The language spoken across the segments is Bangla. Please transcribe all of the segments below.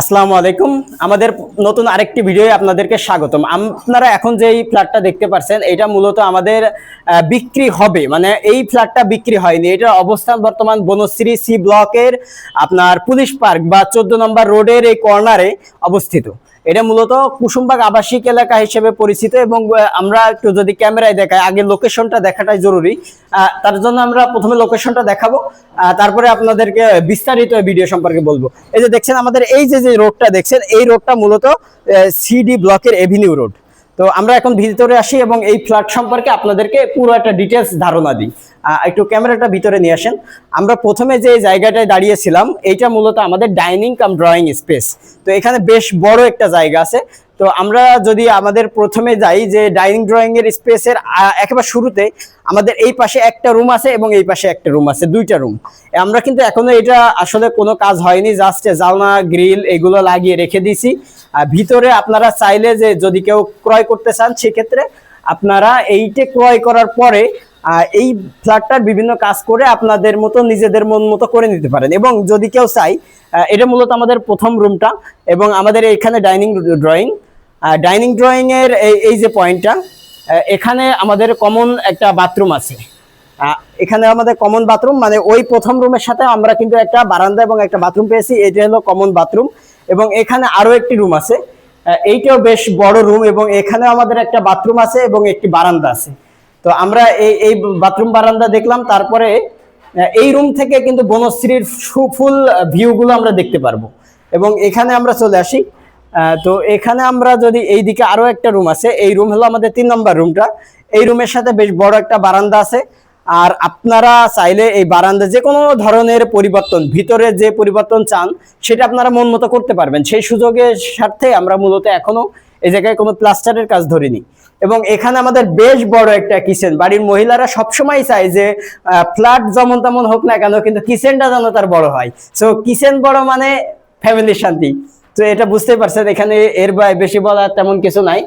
আসসালামু আলাইকুম। আমাদের নতুন আরেকটি ভিডিও আপনাদেরকে স্বাগতম। আপনারা এখন যে এই ফ্ল্যাটটা দেখতে পাচ্ছেন এটা মূলত আমাদের বিক্রি হবে। মানে এই ফ্ল্যাটটা বিক্রি হয়নি। এটার অবস্থান বর্তমান বনশ্রী সি ব্লকের আপনার পুলিশ পার্ক বা চোদ্দ নম্বর রোডের এই কর্নারে অবস্থিত। এটা মূলত কুসুমবাগ আবাসিক এলাকা হিসেবে পরিচিত এবং আমরা একটু যদি ক্যামেরায় দেখাই, আগে লোকেশনটা দেখাটাই জরুরি। তার জন্য আমরা প্রথমে লোকেশনটা দেখাবো তারপরে আপনাদেরকে বিস্তারিত ভিডিও সম্পর্কে বলব। এই যে দেখছেন, আমাদের এই যে যে রোডটা দেখছেন, এই রোডটা মূলত সিডি ব্লকের এভিনিউ রোড তো আমরা এখন ভিতরে আসি এবং এই ফ্ল্যাট সম্পর্কে আপনাদেরকে পুরো একটা ডিটেলস ধারণা দিই। একটু ক্যামেরাটা ভিতরে নিয়ে আসেন। আমরা প্রথমে যে জায়গাটায় দাঁড়িয়েছিলাম, এইটা মূলত আমাদের ডাইনিং কাম ড্রয়িং স্পেস তো এখানে বেশ বড় একটা জায়গা আছে। তো আমরা যদি আমাদের প্রথমে যাই যে ডাইনিং ড্রয়িং এর স্পেসের একেবারে শুরুতে আমাদের এই পাশে একটা রুম আছে এবং এই পাশে একটা রুম আছে, দুইটা রুম আমরা কিন্তু এখনও এটা আসলে কোনো কাজ হয়নি জাস্ট জালনা গ্রিল এগুলো লাগিয়ে রেখে আর ভিতরে আপনারা চাইলে যে যদি কেউ ক্রয় করতে চান, সেক্ষেত্রে আপনারা এইটে ক্রয় করার পরে এই ফ্ল্যাটটার বিভিন্ন কাজ করে আপনাদের মতো, নিজেদের মন মতো করে নিতে পারেন। এবং যদি কেউ চাই এটা মূলত আমাদের প্রথম রুমটা এবং আমাদের এখানে ডাইনিং ড্রয়িং ডাইনিং ড্রয়িং এর এই এই যে পয়েন্টটা এখানে আমাদের কমন একটা বাথরুম আছে। এখানে আমাদের কমন বাথরুম মানে ওই প্রথম রুমের সাথে আমরা কিন্তু একটা বারান্দা এবং একটা বাথরুম পেয়েছি, এটা হলো কমন বাথরুম এবং এখানে আরও একটি রুম আছে এইটাও বেশ বড় রুম এবং এখানেও আমাদের একটা বাথরুম আছে এবং একটি বারান্দা আছে। তো আমরা এই এই বাথরুম বারান্দা দেখলাম, তারপরে এই রুম থেকে কিন্তু বনশ্রীর ফুল ভিউগুলো আমরা দেখতে পারব। এবং এখানে আমরা চলে আসি। তো এখানে আমরা যদি এইদিকে আরও একটা রুম আছে, এই রুম হলো আমাদের তিন নম্বর রুমটা এই রুমের সাথে বেশ বড় একটা বারান্দা আছে। আর আপনারা চাইলে এই বারান্দা যে কোনো ধরনের পরিবর্তন, ভিতরে যে পরিবর্তন চান, সেটা আপনারা মন মতো করতে পারবেন। সেই সুযোগের স্বার্থে আমরা মূলত এখনও এই জায়গায় কোনো প্লাস্টারের কাজ ধরিনি। এবং এখানে আমাদের বেশ বড় একটা কিচেন বাড়ির মহিলারা সবসময় চায় যে ফ্ল্যাট যেমন তেমন হোক না কেন, কিন্তু কিচেনটা যেন তার বড় হয়। সো কিচেন বড় মানে ফ্যামিলির শান্তি। তো এটা বুঝতেই পারছেন, এখানে এর বেশি বলার তেমন কিছু নাই।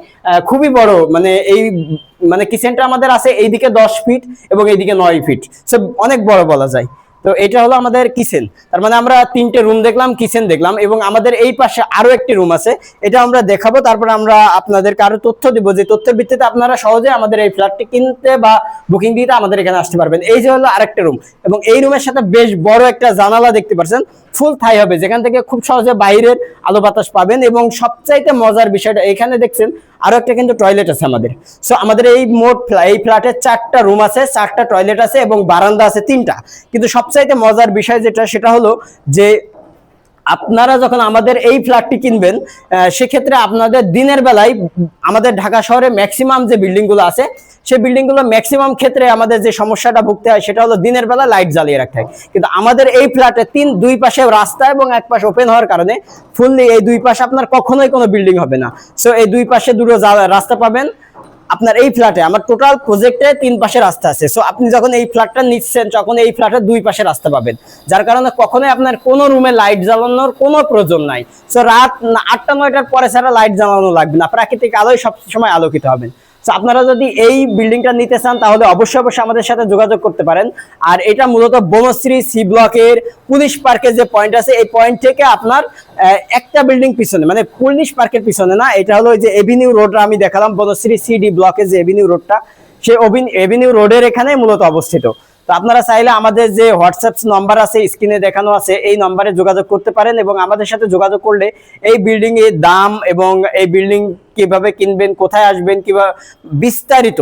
খুবই বড় মানে এই মানে কিচেনটা আমাদের আছে এইদিকে দশ ফিট এবং এইদিকে নয় ফিট সো অনেক বড় বলা যায়। তো এটা হলো আমাদের কিচেন। তার মানে আমরা তিনটে রুম দেখলাম, কিচেন দেখলাম এবং আমাদের এই পাশে আরও একটি রুম আছে। এটা আমরা দেখাবো, তারপর আমরা আপনাদেরকে আরও তথ্য দিব। যে তথ্যের ভিত্তিতে আপনারা সহজে আমাদের এই ফ্ল্যাটটি কিনতে বা বুকিং দিতে আমাদের এখানে আসতে পারবেন। এই যে হলো আরেকটা রুম এবং এই রুমের সাথে বেশ বড় একটা জানালা দেখতে পাচ্ছেন। ফুল থাই হবে, যেখান থেকে খুব সহজে বাইরের আলো বাতাস পাবেন এবং সবচাইতে মজার বিষয়টা এখানে দেখছেন আরও একটা কিন্তু টয়লেট আছে আমাদের। সো আমাদের এই মোট এই ফ্ল্যাটে চারটা রুম আছে, চারটা টয়লেট আছে এবং বারান্দা আছে তিনটা। কিন্তু সবচাইতে মজার বিষয় যেটা, সেটা হলো যে আপনারা যখন আমাদের এই ফ্ল্যাটটি কিনবেন সেক্ষেত্রে আপনাদের দিনের বেলায় আমাদের ঢাকা শহরে ম্যাক্সিমাম যে বিল্ডিংগুলো আছে, সেই বিল্ডিংগুলো ম্যাক্সিমাম ক্ষেত্রে আমাদের যে সমস্যাটা ভুগতে হয় সেটা হলো দিনের বেলা লাইট জ্বালিয়ে রাখতে হয়। কিন্তু আমাদের এই ফ্ল্যাটে তিন, দুই পাশে রাস্তা এবং এক পাশে ওপেন হওয়ার কারণে ফুললি এই দুই পাশে আপনার কখনোই কোনো বিল্ডিং হবে না। সো এই দুই পাশে দুটো রাস্তা পাবেন আপনার এই ফ্ল্যাটে আমার টোটাল প্রজেক্টে তিন পাশে রাস্তা আছে। সো আপনি যখন এই ফ্ল্যাটটা নিচ্ছেন, তখন এই ফ্ল্যাটের দুই পাশে রাস্তা পাবেন। যার কারণে কখনোই আপনার কোনো রুমে লাইট জ্বালানোর কোনো প্রয়োজন নাই। সো রাত আটটা, নয়টার পরে ছাড়া লাইট জ্বালানো লাগবে না। প্রাকৃতিক আলোয় সবসময় আলোকিত হবেন আপনারা যদি এই বিল্ডিংটা নিতে চান, তাহলে অবশ্যই অবশ্যই আমাদের সাথে যোগাযোগ করতে পারেন। আর এটা মূলত বনশ্রী সি ব্লকের পুলিশ পার্কের যে পয়েন্ট আছে, এই পয়েন্ট থেকে আপনার একটা বিল্ডিং পিছনে মানে পুলিশ পার্কের পিছনে না, এটা হলো যে এভিনিউ রোডটা আমি দেখালাম, বনশ্রী সিডি ব্লকের যে এভিনিউ রোডটা সেই এভিনিউ রোডের এখানে মূলত অবস্থিত। তো আপনারা চাইলে আমাদের যে হোয়াটসঅ্যাপ নাম্বার আছে স্ক্রিনে দেখানো আছে, এই নম্বরে যোগাযোগ করতে পারেন এবং আমাদের সাথে যোগাযোগ করলে এই বিল্ডিং এর দাম এবং এই বিল্ডিং কীভাবে কিনবেন, কোথায় আসবেন কীভাবে বিস্তারিত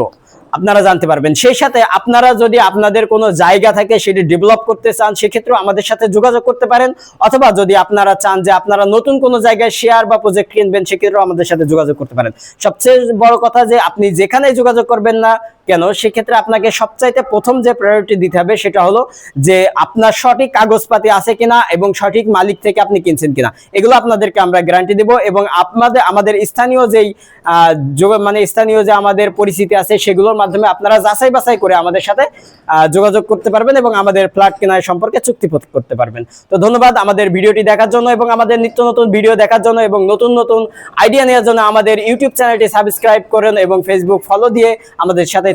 আপনারা জানতে পারবেন। সেই সাথে আপনারা যদি আপনাদের কোনো জায়গা থাকে, সেটি ডেভেলপ করতে চান, সেক্ষেত্রেও আমাদের সাথে যোগাযোগ করতে পারেন। অথবা যদি আপনারা চান যে আপনারা নতুন কোনো জায়গায় শেয়ার বা প্রজেক্ট কিনবেন, সেক্ষেত্রেও আমাদের সাথে যোগাযোগ করতে পারেন। সবচেয়ে বড় কথা যে আপনি যেখানে যোগাযোগ করবেন না কেন? সেক্ষেত্রে আপনাকে সবচাইতে প্রথম যে প্রায়োরিটি দিতে হবে সেটা হলো যে আপনার সঠিক কাগজপাতি আছে কিনা এবং সঠিক মালিক থেকে আপনি কিনছেন কিনা। এগুলো আপনাদেরকে আমরা গ্যারান্টি দেব এবং আপনাদের, আমাদের স্থানীয় যেই মানে স্থানীয় যে আমাদের পরিচিতি আছে সেগুলোর মাধ্যমে আপনারা যাচাই বাছাই করে আমাদের সাথে যোগাযোগ করতে পারবেন এবং আমাদের ফ্ল্যাট কেনার সম্পর্কে চুক্তি করতে পারবেন। তো ধন্যবাদ আমাদের ভিডিওটি দেখার জন্য এবং আমাদের নিত্য নতুন ভিডিও দেখার জন্য এবং নতুন নতুন আইডিয়া নেওয়ার জন্য আমাদের ইউটিউব চ্যানেলটি সাবস্ক্রাইব করেন এবং ফেসবুক ফলো দিয়ে আমাদের সাথেই